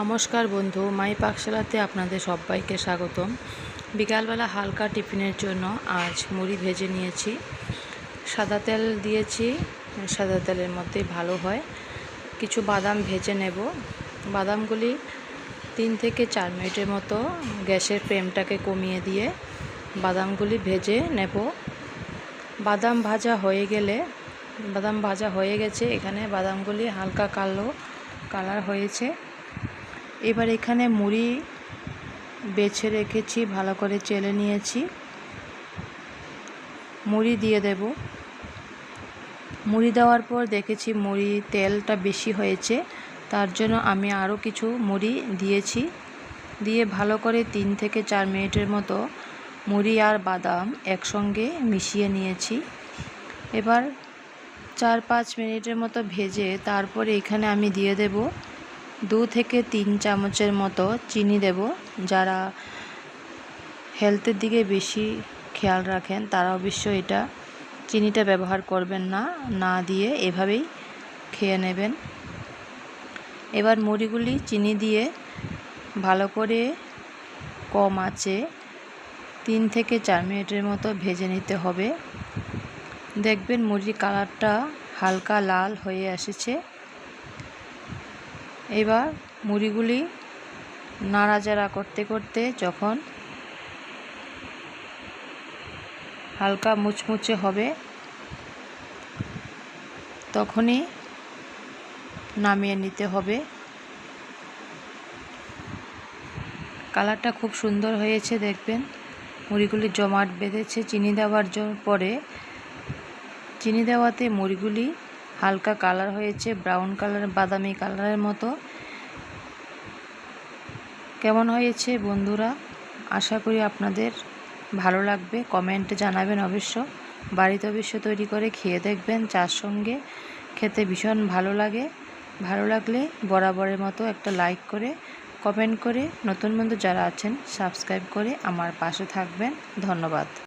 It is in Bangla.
নমস্কার বন্ধু, মাই পাকশালাতে আপনাদের সবাইকে স্বাগতম। বিকালবেলা হালকা টিফিনের জন্য আজ মুড়ি ভেজে নিয়েছি। সাদা তেল দিয়েছি, সাদা তেলের মধ্যে ভালো হয়। কিছু বাদাম ভেজে নেব। বাদামগুলি তিন থেকে চার মিনিটের মতো গ্যাসের ফ্লেমটাকে কমিয়ে দিয়ে বাদামগুলি ভেজে নেব। বাদাম ভাজা হয়ে গেলে, বাদাম ভাজা হয়ে গেছে, এখানে বাদামগুলি হালকা কালো কালার হয়েছে। এবার এখানে মুড়ি বেছে রেখেছি, ভালো করে চেলে নিয়েছি। মুড়ি দিয়ে দেব। মুড়ি দেওয়ার পর দেখেছি মুড়ি তেলটা বেশি হয়েছে, তার জন্য আমি আরও কিছু মুড়ি দিয়েছি। দিয়ে ভালো করে তিন থেকে চার মিনিটের মতো মুড়ি আর বাদাম একসঙ্গে মিশিয়ে নিয়েছি। এবার চার পাঁচ মিনিটের মতো ভেজে তারপরে এখানে আমি দিয়ে দেব দু থেকে তিন চামচের মতো চিনি দেব। যারা হেলথের দিকে বেশি খেয়াল রাখেন, তারা অবশ্য এটা চিনিটা ব্যবহার করবেন না না দিয়ে এভাবেই খেয়ে নেবেন। এবার মুড়িগুলি চিনি দিয়ে ভালো করে কম আছে তিন থেকে চার মিনিটের মতো ভেজে নিতে হবে। দেখবেন মুড়ির কালারটা হালকা লাল হয়ে এসেছে। এবার মুড়িগুলি নাড়াচাড়া করতে করতে যখন হালকা মুচমুচে হবে, তখনই নামিয়ে নিতে হবে। কালারটা খুব সুন্দর হয়েছে, দেখবেন। মুড়িগুলি জমাট বেঁধেছে, চিনি দেওয়ার পরে চিনি দেওয়াতে মুড়িগুলি হালকা কালার হয়েছে, ব্রাউন কালার, বাদামি কালারের মতো। কেমন হয়েছে বন্ধুরা? আশা করি আপনাদের ভালো লাগবে। কমেন্টে জানাবেন অবশ্য। বাড়িতে অবশ্য তৈরি করে খেয়ে দেখবেন চার সঙ্গে। খেতে ভীষণ ভালো লাগে। ভালো লাগলে বরাবরের মতো একটা লাইক করে, কমেন্ট করে, নতুন বন্ধু যারা আছেন, সাবস্ক্রাইব করে আমার পাশে থাকবেন। ধন্যবাদ।